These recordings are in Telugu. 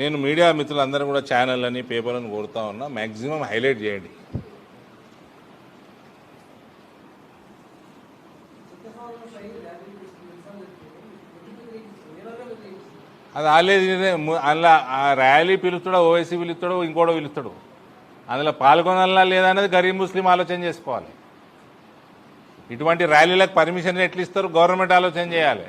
నేను మీడియా మిత్రులందరూ కూడా ఛానల్ అని పేపర్లను కోరుతా ఉన్నా మ్యాక్సిమం హైలైట్ చేయండి. అది ఆలేదు అందులో ఆ ర్యాలీ పిలుస్తాడో ఓవైసీ పిలుస్తాడో ఇంకోటో పిలుస్తాడు. అందులో పాల్గొనాలా లేదా అనేది గరీబ్ ముస్లిం ఆలోచన చేసుకోవాలి. ఇటువంటి ర్యాలీలకు పర్మిషన్ ఎట్లు ఇస్తారు? గవర్నమెంట్ ఆలోచన చేయాలి.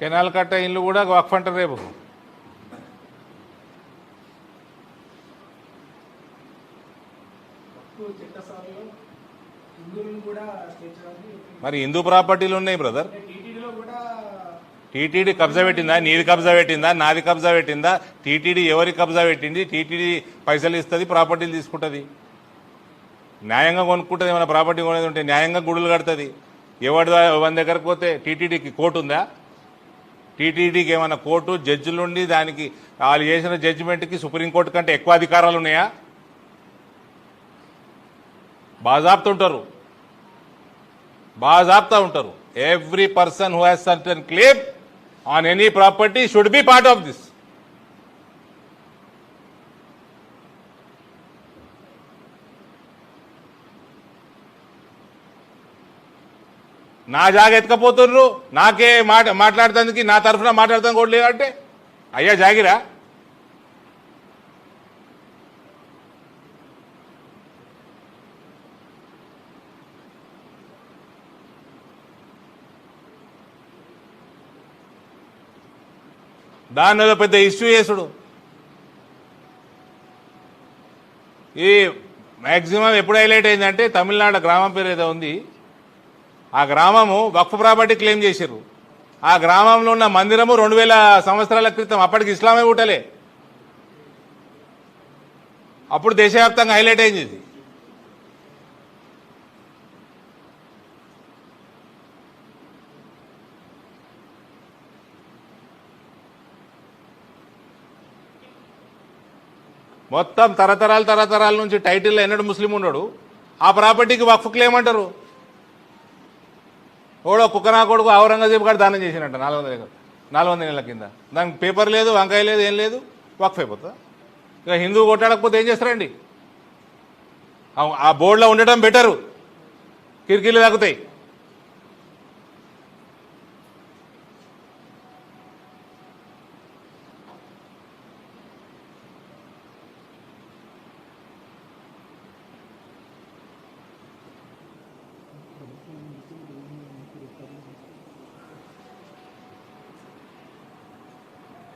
కెనాల్ కట్ట ఇల్లు కూడా వక్ఫ్ అంటారు రేపు. మరి హిందూ ప్రాపర్టీలు ఉన్నాయి బ్రదర్ టీటీడీ కబ్జా పెట్టిందా? నీది కబ్జా పెట్టిందా? నాది కబ్జా పెట్టిందా? టీటీడీ ఎవరి కబ్జా పెట్టింది? టీటీడీ పైసలు ఇస్తుంది ప్రాపర్టీలు తీసుకుంటుంది. న్యాయంగా కొనుక్కుంటుంది ఏమైనా ప్రాపర్టీ కొనేది ఉంటే న్యాయంగా గుడులు కడుతుంది. ఎవరి ఎవరి దగ్గరకు పోతే టీటీడీకి కోర్టు ఉందా? టీటీడీకి ఏమైనా కోర్టు జడ్జిలు ఉండి దానికి వాళ్ళు చేసిన జడ్జిమెంట్కి సుప్రీంకోర్టు కంటే ఎక్కువ అధికారాలు ఉన్నాయా బాజాబ్తా ఉంటారు బాజాబ్తా ఉంటారు every person who has certain claim on any property should be part of this నా జాగ ఎత్తుకపోతుర్రు నాకే మాట మాట్లాడుతందుకు నా తరఫున మాట్లాడతాను కూడా లేదంటే? అయ్యా జాగిరా. దానిలో పెద్ద ఇష్యూ చేసుడు. ఈ మ్యాక్సిమం ఎప్పుడు హైలైట్ అయిందంటే తమిళనాడు గ్రామం పేరు ఏదో ఉంది. ఆ గ్రామము వక్ఫ్ ప్రాపర్టీ క్లెయిమ్ చేశారు ఆ గ్రామంలో ఉన్న మందిరము రెండు వేల సంవత్సరాల క్రితం అప్పటికి ఇస్లామే ఊటలే. అప్పుడు దేశవ్యాప్తంగా హైలైట్ అయింది ఇది. మొత్తం తరతరాలు తరతరాల నుంచి టైటిల్ ఎన్నడు ముస్లిం ఉన్నాడు ఆ ప్రాపర్టీకి వక్ఫ్ క్లెయిమ్ అంటారు. ఓడో కుక్కనా కొడుకు ఔరంగజేబు గారు దానం చేసినట్ట నాలుగు వందల ఎకరాలు. నాలుగు వందల నెలల కింద. దానికి పేపర్ లేదు వంకాయ లేదు ఏం లేదు వక్ఫ్ అయిపోతుందా ఇక హిందూ కొట్టాడకపోతే ఏం చేస్తారండి? ఆ- ఆ బోర్డులో ఉండటం బెటరు. కిరికీలు తగ్గుతాయి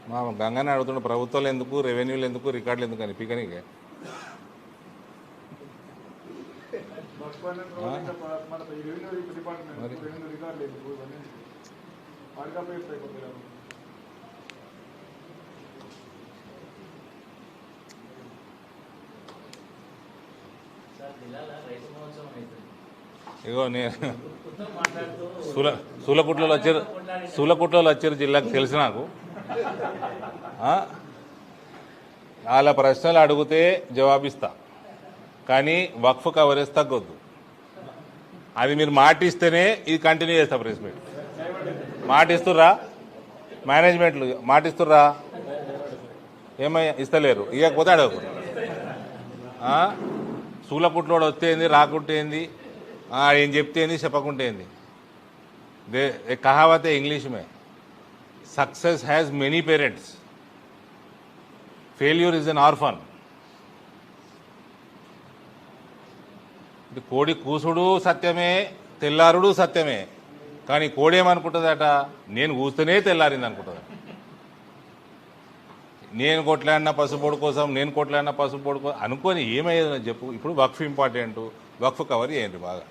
మా గంగనే అడుగుతుండే ప్రభుత్వాలు ఎందుకు రెవెన్యూలు ఎందుకు రికార్డులు ఎందుకు అని పీకనికే ఇగో నేను సూల సూలకుట్లలో వచ్చారు సూలకుట్లలో వచ్చారు జిల్లాకు తెలుసు నాకు? వాళ్ళ ప్రశ్నలు అడిగితే జవాబిస్తా. కానీ వక్ఫ్ కవరేజ్ తగ్గొద్దు. అది మీరు మాటిస్తేనే ఇది కంటిన్యూ చేస్తా ప్రెస్ మీట్ మాటిస్తుర్రా? మేనేజ్మెంట్లు మాటిస్తుర్రా? ఏమై ఇస్తలేరు. ఇకపోతే అడగకు. సూలపుట్లోడు వస్తేంది రాకుంటేంది ఏం చెప్తేంది చెప్పకుంటేంది దే కహావతే ఇంగ్లీష్మే. Success has many parents failure is an orphan కోడి కూసుడు సత్యమే తెల్లారుడు సత్యమే. కానీ కోడి ఏమనుకుంటుందట? నేను కూస్తేనే తెల్లారింది అనుకుంటుంది నేను కొట్లాడిన పసుపోడు కోసం నేను కొట్లాడిన పసుపోడు కోసం అనుకొని ఏమయ్యేదని చెప్పు. ఇప్పుడు వక్ఫ్ ఇంపార్టెంట్. వక్ఫ్ కవర్ చేయండి బాగా.